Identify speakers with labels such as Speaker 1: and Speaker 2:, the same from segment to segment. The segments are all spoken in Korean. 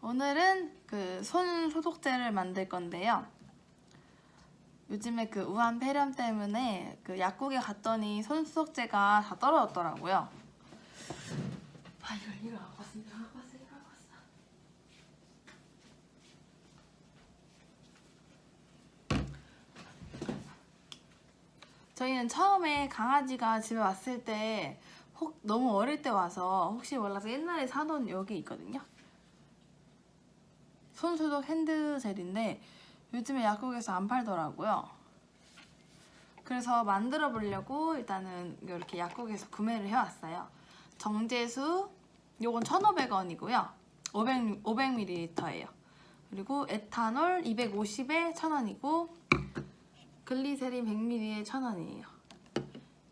Speaker 1: 오늘은 그 손 소독제를 만들 건데요. 요즘에 그 우한 폐렴 때문에 그 약국에 갔더니 손 소독제가 다 떨어졌더라고요. 아 이거 이거 갖고 왔어 이거 갖고 왔어 이거 갖고 왔어. 저희는 처음에 강아지가 집에 왔을 때 혹 너무 어릴 때 와서 혹시 몰라서 옛날에 사놓은 여기 있거든요. 손소독 핸드젤인데 요즘에 약국에서 안 팔더라고요. 그래서 만들어 보려고 일단은 이렇게 약국에서 구매를 해왔어요. 정제수 요건 1,500원이고요. 500, 500ml예요. 그리고 에탄올 250에 1,000원이고 글리세린 100ml에 1,000원이에요.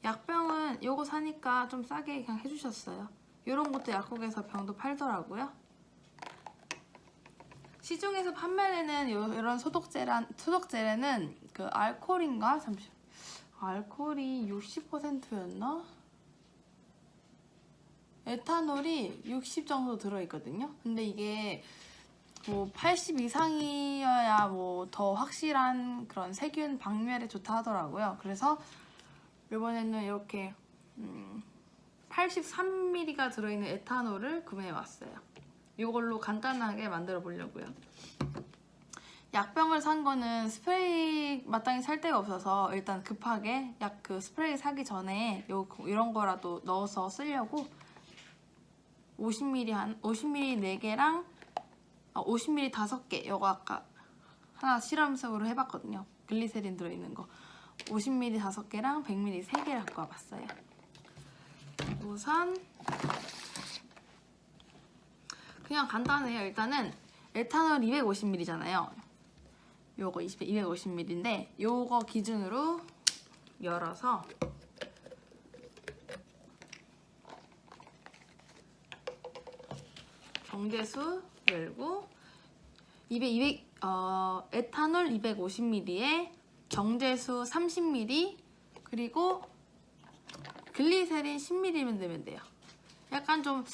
Speaker 1: 약병은 요거 사니까 좀 싸게 그냥 해주셨어요. 요런 것도 약국에서 병도 팔더라고요. 시중에서 판매되는 요, 이런 소독제란, 소독제는 그 알코올인가? 잠시 알코올이 60%였나? 에탄올이 60 정도 들어있거든요. 근데 이게 뭐 80 이상이어야 뭐 더 확실한 그런 세균 박멸에 좋다 하더라고요. 그래서 이번에는 이렇게 음, 83ml가 들어있는 에탄올을 구매해 왔어요. 이걸로 간단하게 만들어 보려고요. 약병을 산 거는 스프레이 마땅히 살 데가 없어서 일단 급하게 약 그 스프레이 사기 전에 요 이런 거라도 넣어서 쓰려고 50ml 한 50ml 4개랑 아, 50ml 5개 요거 아까 하나 실험적으로 해봤거든요. 글리세린 들어있는 거 50ml 5개랑 100ml 3개를 갖고 와봤어요. 우선 그냥 간단해요. 일단은 에탄올 250ml잖아요. 요거 20, 250ml인데 요거 기준으로 열어서 정제수 열고 200, 200 어, 에탄올 250ml에 정제수 30ml 그리고 글리세린 10ml면 되면 돼요. 약간 좀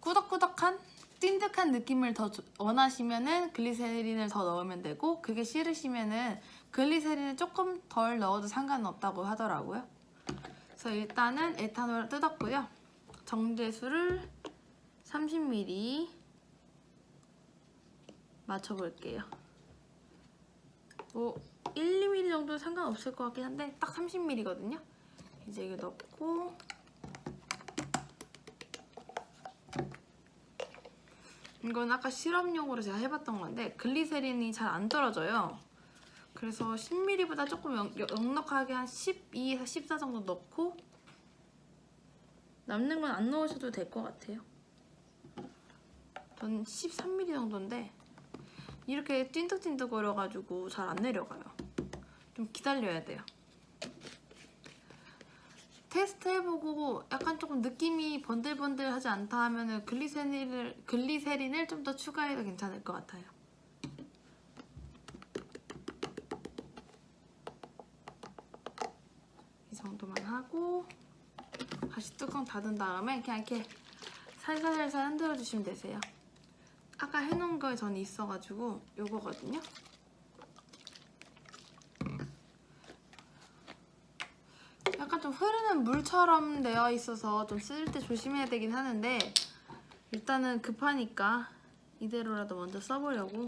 Speaker 1: 꾸덕꾸덕한 찐득한 느낌을 더 주- 원하시면은 글리세린을 더 넣으면 되고 그게 싫으시면은 글리세린을 조금 덜 넣어도 상관없다고 하더라고요. 그래서 일단은 에탄올을 뜯었고요. 정제수를 30ml 맞춰볼게요. 뭐 1, 2ml 정도는 상관없을 것 같긴 한데 딱 30ml거든요. 이제 이거 넣고 이건 아까 실험용으로 제가 해봤던 건데 글리세린이 잘 안 떨어져요. 그래서 10ml보다 조금 넉- 넉넉하게 한 12, 14 정도 넣고 남는 건 안 넣으셔도 될 것 같아요. 전 13ml 정도인데 이렇게 찐득찐득거려가지고 잘 안 내려가요. 좀 기다려야 돼요. 테스트 해보고 약간 조금 느낌이 번들번들하지 않다 하면은 글리세린을 글리세린을 좀 더 추가해도 괜찮을 것 같아요. 이 정도만 하고 다시 뚜껑 닫은 다음에 그냥 이렇게 살살살살 흔들어 주시면 되세요. 아까 해놓은 거에 전 있어가지고 요거거든요. 약간 좀 흐르는 물처럼 되어 있어서 좀 쓸 때 조심해야 되긴 하는데 일단은 급하니까 이대로라도 먼저 써보려고.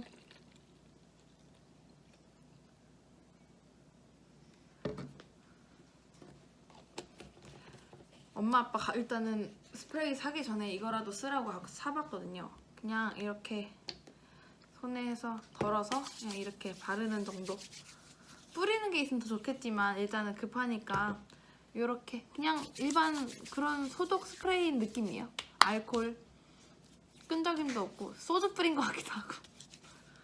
Speaker 1: 엄마 아빠 가- 일단은 스프레이 사기 전에 이거라도 쓰라고 사봤거든요. 그냥 이렇게 손에 해서 덜어서 그냥 이렇게 바르는 정도. 뿌리는 게 있으면 더 좋겠지만 일단은 급하니까 이렇게 그냥 일반 그런 소독 스프레이 느낌이에요. 알콜 끈적임도 없고 소주 뿌린 것 같기도 하고.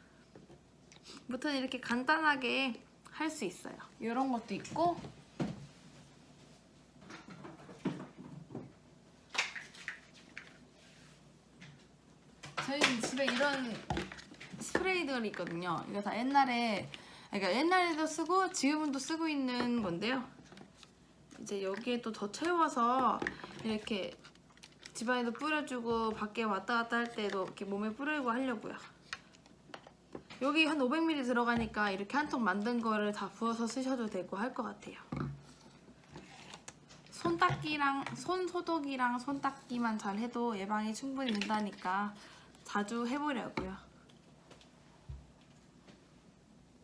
Speaker 1: 무튼 이렇게 간단하게 할 수 있어요. 이런 것도 있고 저희 집에 이런 스프레이들이 있거든요. 이거 다 옛날에 그러니까 옛날에도 쓰고 지금도 쓰고 있는 건데요. 이제 여기에 또 더 채워서 이렇게 집안에도 뿌려주고 밖에 왔다 갔다 할 때도 이렇게 몸에 뿌리고 하려고요. 여기 한 500ml 들어가니까 이렇게 한 통 만든 거를 다 부어서 쓰셔도 되고 할 것 같아요. 손 닦기랑 손 소독이랑 손 닦기만 잘 해도 예방이 충분히 된다니까 자주 해보려고요.